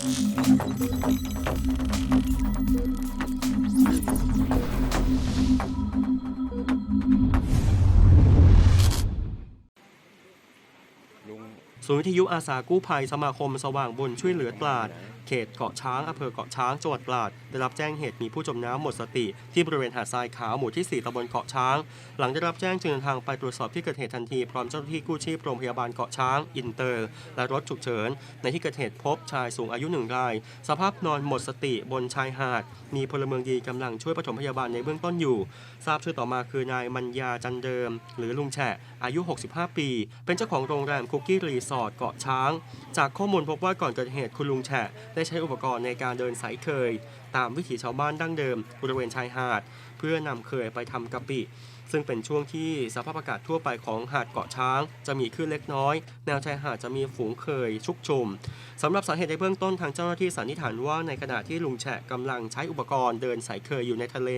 ศูนย์วิทยุอาสากู้ภัยสมาคมสว่างบุญช่วยเหลือตราด เขตเกาะช้างอำเภอเกาะช้างจังหวัดตราดได้รับแจ้งเหตุมีผู้จมน้ำหมดสติ ที่บริเวณหาดทรายขาวหมู่ที่ 4ตำบลเกาะช้าง หลังได้รับแจ้งจึงเดินทางไปตรวจสอบที่เกิดเหตุทันทีพร้อมเจ้าหน้าที่กู้ชีพโรงพยาบาลเกาะช้าง อินเตอร์ และรถฉุกเฉิน ในที่เกิดเหตุพบชายสูงอายุหนึ่งราย สภาพนอนหมดสติบนชายหาด มีพลเมืองดีกำลังช่วยปฐมพยาบาลในเบื้องต้นอยู่ ทราบชื่อต่อมาคือนายมัญญาจันเดิม หรือลุงแฉะอายุ 65 ปี เป็นเจ้าของโรงแรมคุกกี้รีสอร์ทเกาะช้าง จากข้อมูลพบว่าก่อนเกิดเหตุคุณลุงแฉะได้ใช้อุปกรณ์ในการเดินสายเคย ตามวิถีชาวบ้านดั้งเดิมบริเวณชายหาดเพื่อนำเคยไปทำกะปิ ซึ่งเป็นช่วงที่สภาพอากาศทั่วไปของหาดเกาะช้าง จะมีคลื่นเล็กน้อย แนวชายหาดจะมีฝูงเคยชุกชุมสำหรับสาเหตุในเบื้องต้นทางเจ้าหน้าที่สันนิษฐานว่าในขณะที่ลุงแฉะกำลังใช้อุปกรณ์เดินสายเคยอยู่ในทะเล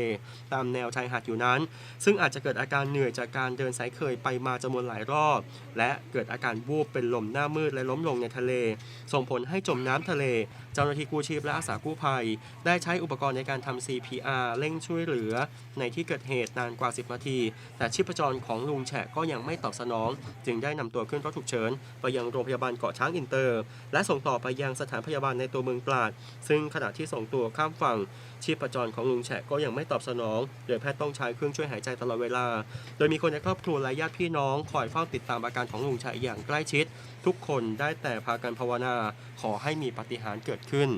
ตามแนวชายหาดอยู่นั้น ซึ่งอาจจะเกิดอาการเหนื่อยจากการเดินสายเคยไปมาจำนวนหลายรอบ และเกิดอาการวูบเป็นลมหน้ามืดและล้มลงในทะเล ส่งผลให้จมน้ำทะเล เจ้าหน้าที่กู้ชีพและอาสากู้ภัย ได้ใช้อุปกรณ์ในการทำ CPR เร่งช่วยเหลือในที่เกิดเหตุนานกว่า 10 นาที แต่ชีพจรของลุงแฉะก็ยังไม่ตอบสนอง จึงได้นำตัวขึ้นรถฉุกเฉิน ไปยังโรงพยาบาลเกาะช้างอินเตอร์ และส่งต่อไปยังสถานพยาบาลในตัวเมืองตราด ซึ่งขณะที่ส่งตัวข้ามฝั่ง ชีพจรของลุงแฉะก็ยังไม่ตอบสนองโดยแพทย์ต้องใช้เครื่องช่วยหายใจตลอดเวลา โดยมีคนในครอบครัวและญาติพี่น้องคอยเฝ้าติดตามอาการของลุงแฉะอย่างใกล้ชิด ทุกคนได้แต่พากันภาวนา ขอให้มีปาฏิหารย์เกิดขึ้น